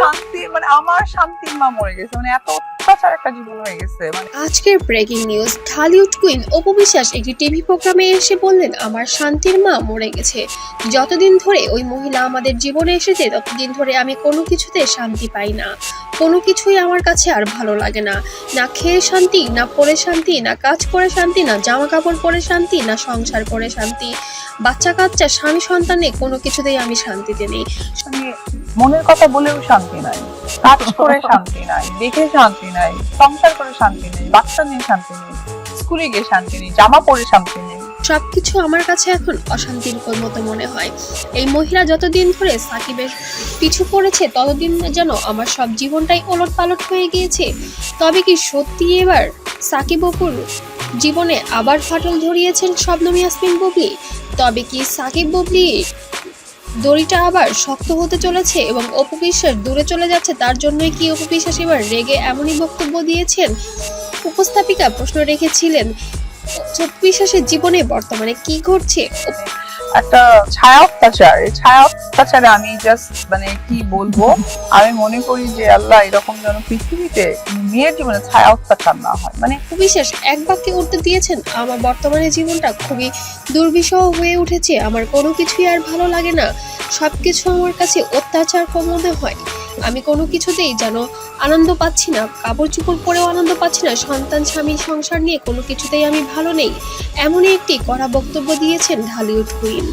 শান্তি মানে আমার শান্তির মা মরে গেছে। মানে এত অত্যাচার একটা জীবন হয়ে গেছে মানে। আজকের breaking news Dhallywood queen Apu Biswas একটি টিভি প্রোগ্রামে এসে বললেন আমার শান্তির মা মরে গেছে। যতদিন ধরে ওই মহিলা আমাদের জীবনে এসেছে ততদিন ধরে আমি কোনো কিছুতে শান্তি পাই না। কোনো কিছুই আমার কাছে আর ভালো লাগে না। না খেয়ে শান্তি না পরে শান্তি না কাজ করে শান্তি না জামা কাপড় পরে শান্তি না সংসার করে শান্তি। বাচ্চা কাচ্চা স্বামী সন্তানে কোনো কিছুতেই আমি শান্তিতে নেই। মানে মনের কথা বলেও শান্তি নাই। কাজ করে শান্তি নাই, দেখে শান্তি নাই, সংসার করে শান্তি নেই, বাচ্চা নিয়ে শান্তি নেই, স্কুলে গিয়ে শান্তি নেই, জামা পরে শান্তি নেই। সবকিছু আমার কাছে এখন অশান্তির মতো মনে হয়। এই মহিলা যতদিন ধরে সাকিবের পিছু পড়েছে, ততদিন যেন আমার সব জীবনটাই ওলট পালট হয়ে গিয়েছে। তবে কি সত্যি এবার সাকিব অপুর জীবনে আবার ফাটল ধরিয়েছেন শবনম ইয়াসমিন বুবলি? তবে কি সাকিব বুবলি দড়িটা আবার শক্ত হতে চলেছে এবং অপু বিশ্বাস দূরে চলে যাচ্ছে, তার জন্যই কি অপু বিশ্বাস এবার রেগে এমনই বক্তব্য দিয়েছেন? উপস্থাপিকা প্রশ্ন রেখেছিলেন অপু বিশ্বাসের জীবনে বর্তমানে কি ঘটছে? একটা ছায়া অত্যাচার এই ছায়া অত্যাচারে আমি জাস্ট মানে কি বলব, আমি মনে করি যে আল্লাহ এরকম যেন পৃথিবীতে মেয়ের জীবনে ছায়া অত্যাচার না হয়। মানে বিশেষ এক বাক্যে উঠতে দিয়েছেন, আমার বর্তমানে জীবনটা খুবই দুর্বিষহ হয়ে উঠেছে, আমার কোনো কিছুই আর ভালো লাগে না, সবকিছু আমার কাছে অত্যাচার মনে হয়। আমি কোনো কিছুতেই যেন আনন্দ পাচ্ছি না কাপড় চুপড় পরেও আনন্দ পাচ্ছি না, সন্তান, স্বামী, সংসার নিয়ে কোনো কিছুতেই আমি ভালো নেই। এমনই একটি কড়া বক্তব্য দিয়েছেন ঢালিউড কুইন।